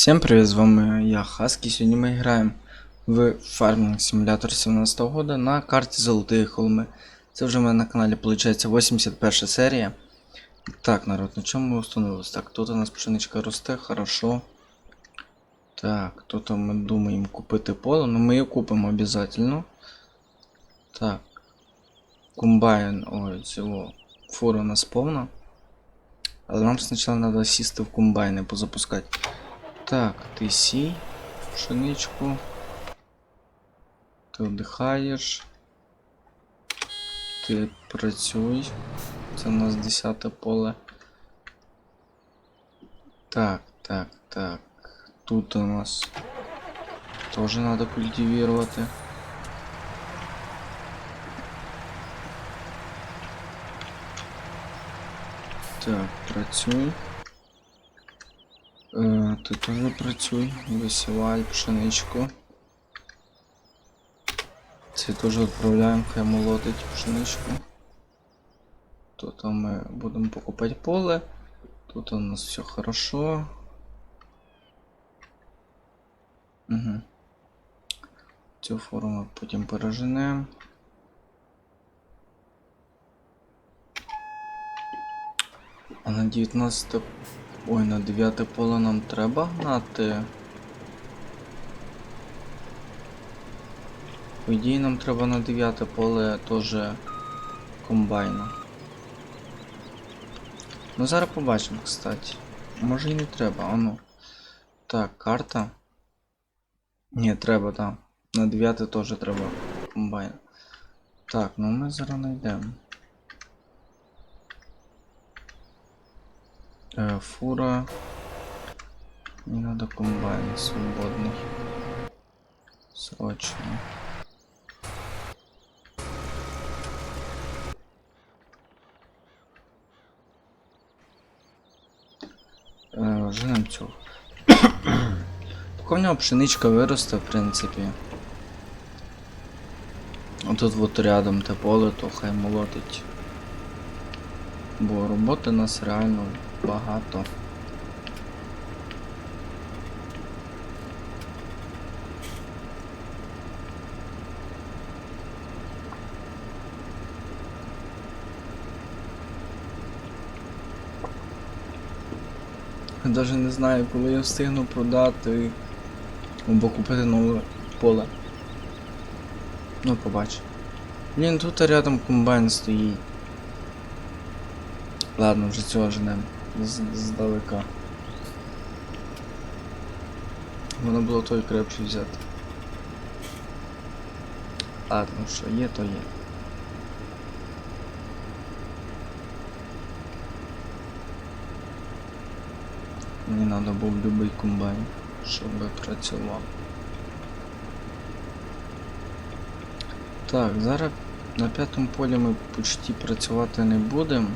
Всем привет, з вами я Хаски. Сьогодні ми граємо в Farming Simulator 17 года на карті Золотые Холми. Це вже в мене на каналі виходить 81 серія. Так, народ, на чому ми установились? Так, тут у нас пшеничка росте, хорошо. Так, тут ми думаємо купити поле, ну ми її купимо обов'язково. Так. Комбайн, ой, цього фура у нас повна. Але нам спочатку треба сісти в комбайни позапускати. Так, ти сій пшеничку. Ти вдихаєш. Ти працюй. Це у нас 10 поле. Так, так, так. Тут у нас теж треба культивувати. Так, працюй. Ти теж працюй, висівай пшеничку. Це теж відправляємо, хай молотить пшеничку. Тут ми будемо покупати поле. Тут у нас все хорошо. Угу. Цю форму потім переженемо. А на 19 Ой, на 9 поле нам треба гнати. По ідеї нам треба на 9 поле теж комбайна. Ну зараз побачимо, кстати. Може і не треба, а ну. Так, карта. Ні, треба, так. На 9 теж треба комбайн. Так, ну ми зараз знайдемо. Э, фура. Не надо комбайн свободный. Срочно. Е, Женем цього. Поки в нього пшеничка виросте, в принципі. Отут от рядом те поле, то хай молотить. Бо роботи нас реально багато. Навіть не знаю, коли я встигну продати або купити нове поле. Ну, побач. Блін, тут рядом комбайн стоїть. Ладно, вже цього женем. Здалека. Воно було той крепче взяти. Ладно, що є, то є. Мені треба був любий комбайн, щоб працював. Так, зараз на п'ятому полі ми почти працювати не будемо.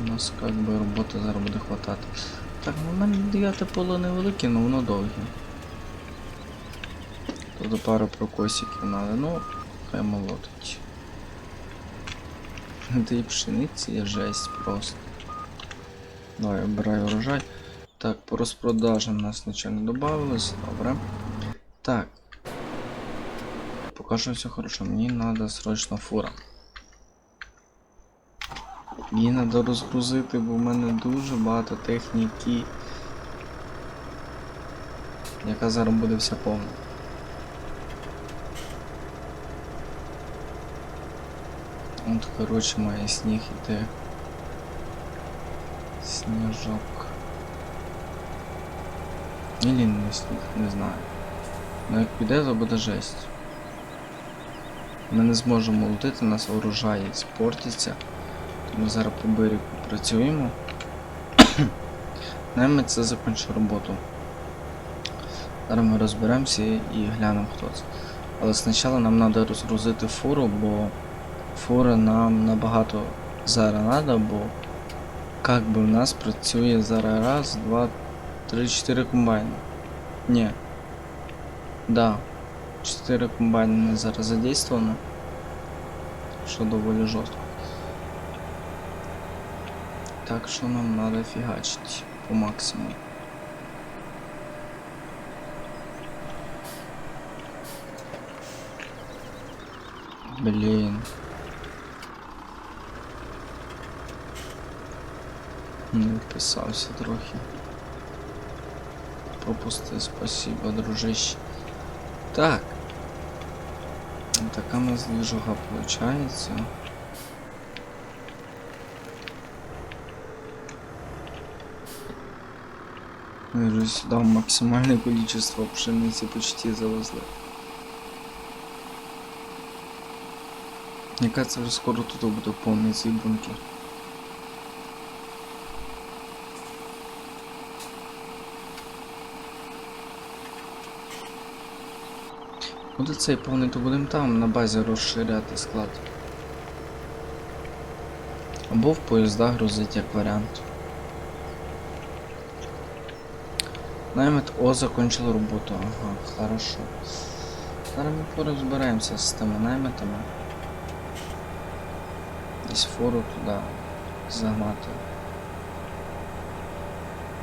У нас как би роботи зараз буде хватати. Так, ну в мене 9 поле невелике, але воно довге. Тут пару прокосиків треба, ну, хай молотить. І пшениці є жесть просто. Давай, обираю урожай. Так, по розпродажам нас нічого не додавалось, добре. Так. Поки що все хорошо, мені треба срочно фура. Її треба розгрузити, бо в мене дуже багато техніки. Яка зараз буде вся повна. От, коротше, має сніг іти. Сніжок. Ілі не сніг, не знаю. Ну як піде, то буде жесть. Ми не зможемо лутити, у нас урожай спортиться. Ми зараз по берегу працюємо. Найме це закінчу роботу. Зараз ми розберемося і глянемо хто це. Але спочатку нам треба розгрузити фуру, бо фура нам набагато зараз треба, бо як би в нас працює зараз раз, два, три, чотири комбайни. Ні. Да. Чотири комбайни у зараз задействовано. Що доволі жорстко. Так що нам надо фігачить. по максимуму. Блін. Не вписався трохи. Пропусти, спасибо, дружище. Так. Така у нас движуха получается. Мы же сюда максимальное количество пшеницы почти завезли. Мне кажется, вже скоро тут буде повний цей бункер. Цей повний, то будемо там на базі розширяти склад. Або в поїзда грузить як варіант. Наймет О закончил роботу. Ага, хорошо. Зараз ми порозбираємося з тими найметами. Десь фору туди загнати.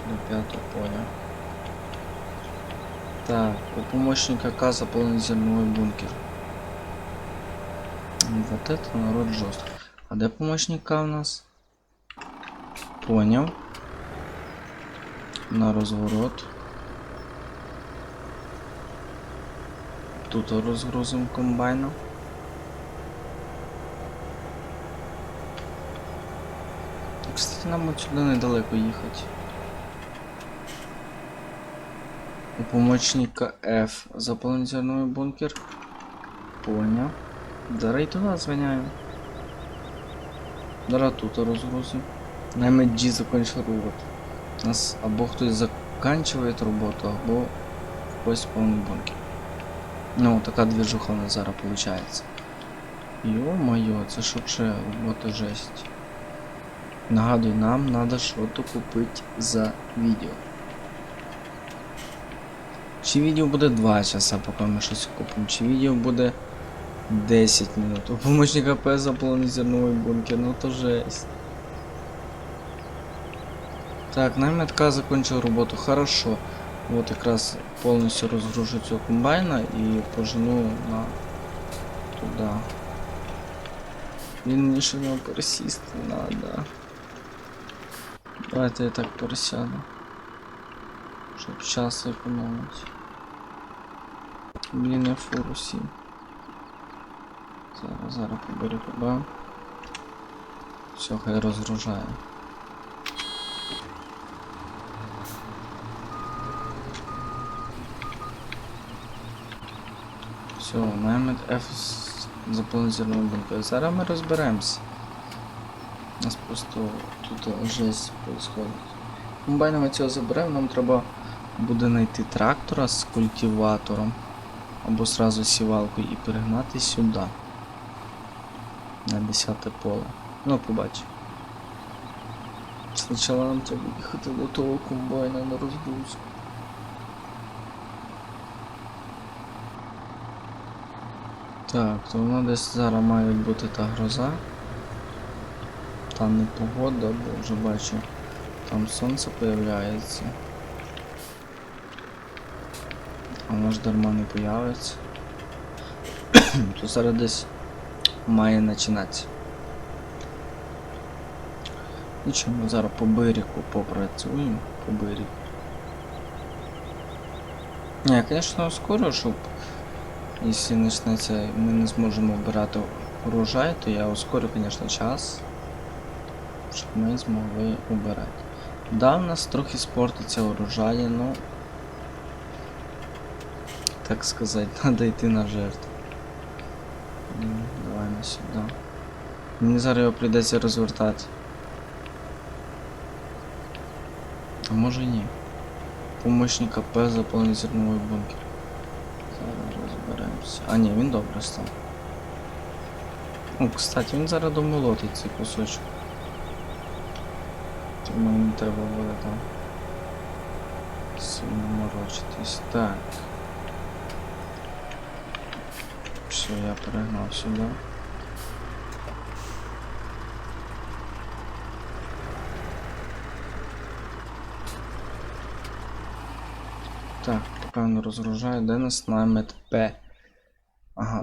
До п'ятого поля. Так, у помощника К заполнить зерновой бункер. Вот это народ жестко. А де помощник К у нас? Понял. На розворот. Тут розгрузимо комбайном. Кстати, нам от сюди недалеко їхати. У помощника F зерновий бункер. Понял. Зараз і туди звиняємо. Зараз тут розгрузимо. Найме G закончил роботу. У нас або хтось заканчиває роботу, або хтось повний бункер. Ну, така движуха у нас зараз виходить. Йо-моє, це що ще робота жесть. Нагадую, нам треба що-то купити за відео. Чи відео буде 2 часа, поки ми щось купимо, чи відео буде 10 минут. У помощника П заполнить зерновий бункер, ну то жесть. Так, наметка закончил работу. Хорошо. Вот якраз повністю розгружу цього комбайна і пожену на туди. Він мені ще не пересісти надо. Давайте я так пересяду. Щоб час економити. Блін, я фуру сів. Зараз, зараз поберу тебе. Все, хай розгружає. Все, наймет F заповнить зерновий бункер. Зараз ми розберемося. У нас просто тут жесть происходит. Комбайна ми цього заберемо, нам треба буде знайти трактора з культиватором або сразу сівалкою і перегнати сюди. На 10 поле. Ну, побачимо. Спочатку нам треба їхати до того комбайна на розгрузку. Так, то воно десь зараз має бути та гроза. Там не погода, бо вже бачу, там сонце появляється. А воно дарма не появиться. то зараз десь має починатися. Нічого, ми зараз по берегу попрацюємо, по берегу. Я, звісно, ускорю, щоб Якщо почнеться, ми не зможемо вбирати урожай, то я ускорю, звісно, час, щоб ми змогли убирати. Да, у нас трохи спортиться урожай, ну так сказати, треба йти на жертву. Давай на сюди. Мені зараз його прийдеться розвертати. А може ні. Помощника П заповнить зерновий бункер. Зараз. А ні, він добре став. О, кстати, він зараз домолотить цей кусочок. Тому не треба буде там сильно морочитись. Так. Все, я перегнав сюди. Так, поки він розгружає, де нас намет П.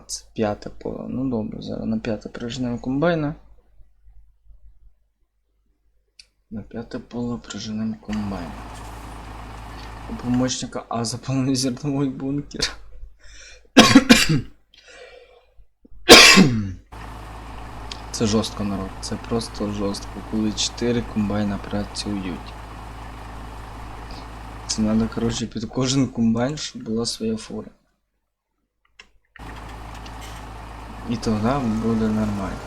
Це п'яте поле. Ну добре, зараз на п'яте приженемо комбайна. На п'яте поле приженемо комбайн. У помощника А заповнений зерновий бункер. Це жорстко народ, це просто жорстко, коли 4 комбайна працюють. Це треба, коротше, під кожен комбайн, щоб була своя фура. І тоді буде нормально.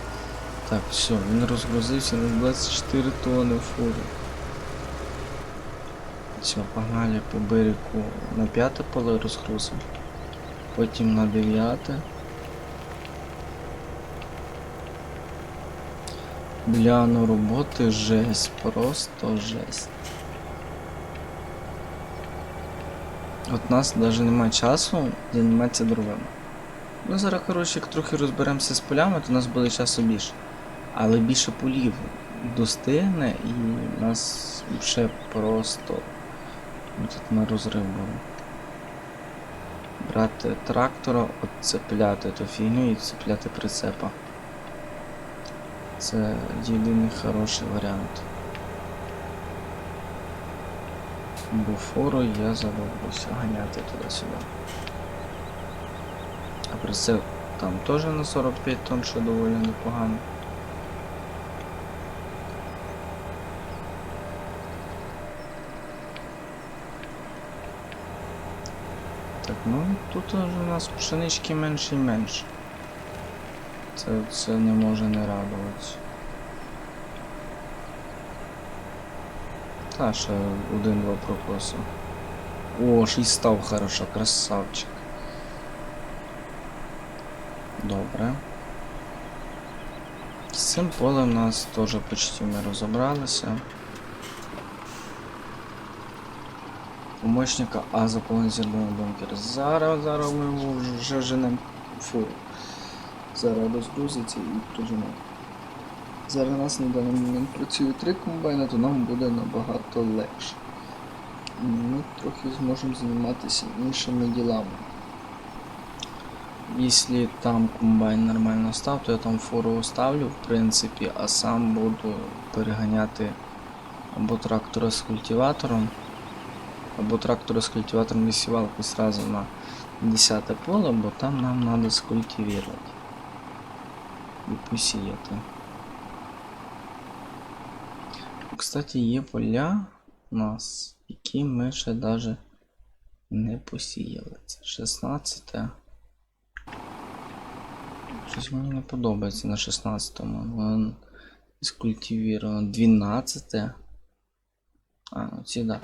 Так, все, він розгрузився на 24 тонни фури. Все, погнали по берегу на п'яте поле розгрузимо. Потім на дев'яте. Бля, ну роботи жесть, просто жесть. От нас навіть немає часу займатися дровами. Ми зараз, коротше, як трохи розберемося з полями, то у нас буде часу більше. Але більше полів достигне і нас вже просто тут на розрив буде. Брати трактора, отцепляти ту фігню і цепляти прицепа. Це єдиний хороший варіант. Бо фору я задовбуся ганяти туди-сюди. Прицеп там теж на 45 тонн, що доволі непогано. Так, ну тут у нас пшенички менше і менше. Це, це не може не радувати. Та ще один-два прокоси. О, і став хорошо, красавчик. Добре. З цим полем нас теж почти ми розібралися. Помощника А заповнений зерновий бункер. Зараз, зараз ми його вже женемо фуру. Зараз розгрузиться і прижимо. Зараз у нас на даний момент працює три комбайни, то нам буде набагато легше. Ми трохи зможемо займатися іншими ділами. Якщо там комбайн нормально став, то я там фуру оставлю, в принципі, а сам буду переганяти або трактора з культиватором, або трактора з культиватором і сівалку сразу на 10 поле, бо там нам треба скультивувати і посіяти. Кстати, є поля у нас, які ми ще навіть не посіяли. Це 16. Щось мені не подобається на 16-му. Воно скультивіровано 12. А, ну ці да.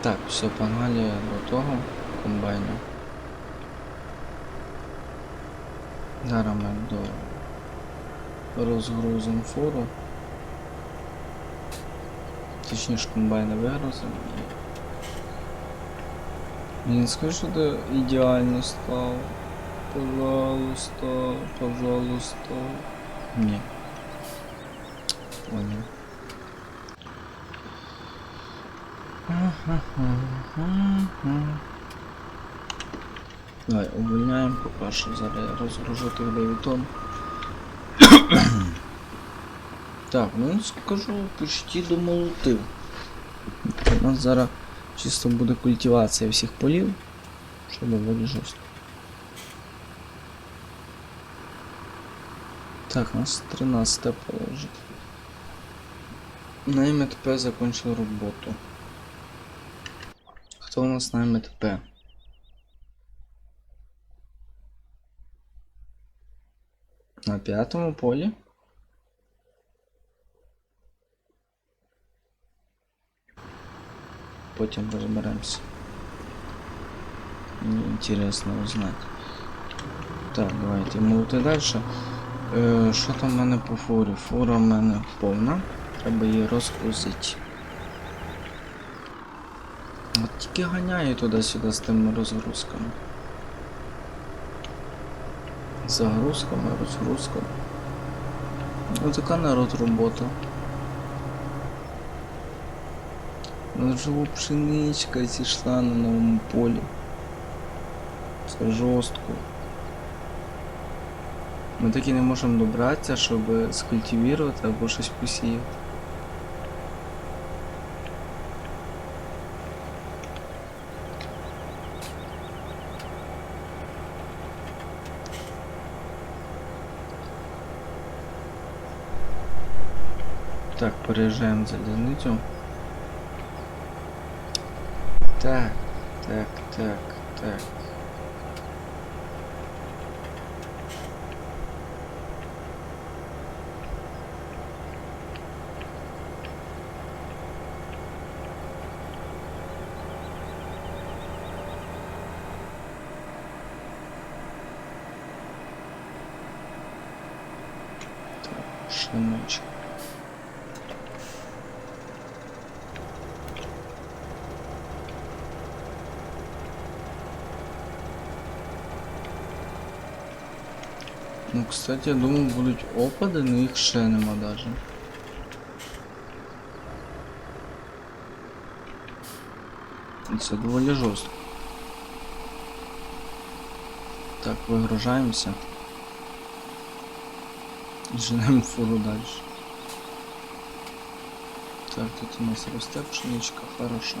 Так, все, погнали до того комбайну. Зараз ми до розгрузимо фуру. Точніше комбайна вигрузимо і. Блін, скажи, що ти ідеально став. Пожалуйста, пожалуйста. Ні. Понял. Давай, увольняємо поки що. Зараз я розгружу тих 9 тонн. Так, ну скажу, почти домолотив. У нас зараз чисто буде культивація всіх полів, що доволі жорстко. Так, у нас 13 положить. На МТП закончил роботу. Хто у нас на МТП? На п'ятому полі? Потім розберемося. Мені інтересно узнати. Так, давайте молоти далі. Е, що там в мене по фурі? Фура в мене повна. Треба її розгрузити. От тільки ганяю туди-сюди з тими розгрузками. Загрузками, розгрузками. Ось така народ робота. Ну вже пшеничка зійшла на новому полі. Це жорстко. Ми таки не можемо добратися, щоб скультивувати або щось посіяти. Так, переїжджаємо залізницю. Так, так, так, так. Шиночка. Ну, кстати, я думаю, будуть опади, але їх ще нема. І Це доволі жорстко. Так, вигружаємося. Женемо фуру далі. Так, тут у нас росте пшеничка, хорошо.